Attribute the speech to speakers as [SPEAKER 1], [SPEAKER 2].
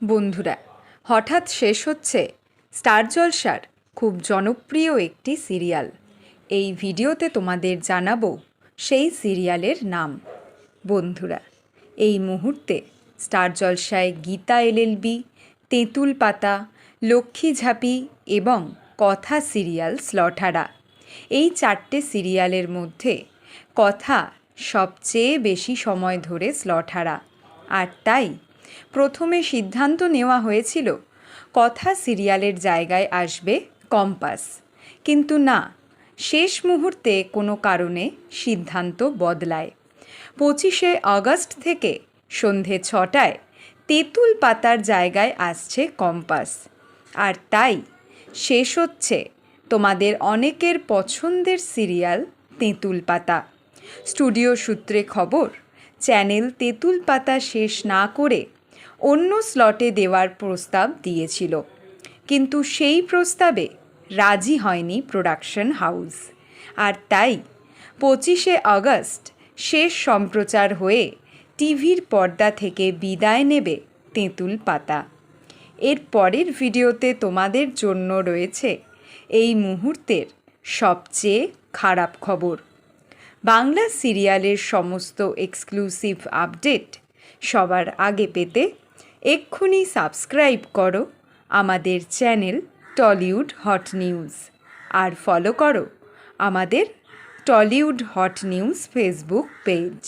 [SPEAKER 1] বন্ধুরা, হঠাৎ শেষ হচ্ছে স্টার জলসার খুব জনপ্রিয় একটি সিরিয়াল। এই ভিডিওতে তোমাদের জানাব সেই সিরিয়ালের নাম। বন্ধুরা, এই মুহূর্তে স্টার জলসায় গীতা এলএলবি তেঁতুল পাতা, লক্ষ্মী ঝাঁপি এবং কথা সিরিয়াল স্লঠারা। এই চারটে সিরিয়ালের মধ্যে কথা সবচেয়ে বেশি সময় ধরে স্লঠারা। আর তাই প্রথমে সিদ্ধান্ত নেওয়া হয়েছিল, কথা সিরিয়ালের জায়গায় আসবে কম্পাস। কিন্তু না, শেষ মুহূর্তে কোনো কারণে সিদ্ধান্ত বদলায়। পঁচিশে আগস্ট থেকে সন্ধে ছটায় তেঁতুল পাতার জায়গায় আসছে কম্পাস। আর তাই শেষ হচ্ছে তোমাদের অনেকের পছন্দের সিরিয়াল তেঁতুল পাতা। স্টুডিও সূত্রে খবর, চ্যানেল তেঁতুল পাতা শেষ না করে অন্য স্লটে দেওয়ার প্রস্তাব দিয়েছিল। কিন্তু সেই প্রস্তাবে রাজি হয়নি প্রোডাকশন হাউস। আর তাই পঁচিশে আগস্ট শেষ সম্প্রচার হয়ে টিভির পর্দা থেকে বিদায় নেবে তেঁতুল পাতা। এর পরের ভিডিওতে তোমাদের জন্য রয়েছে এই মুহূর্তের সবচেয়ে খারাপ খবর। বাংলা সিরিয়ালের সমস্ত এক্সক্লুসিভ আপডেট সবার আগে পেতে এক্ষুনি সাবস্ক্রাইব করো আমাদের চ্যানেল টলিউড হট নিউজ। আর ফলো করো আমাদের Tollywood hot news Facebook page.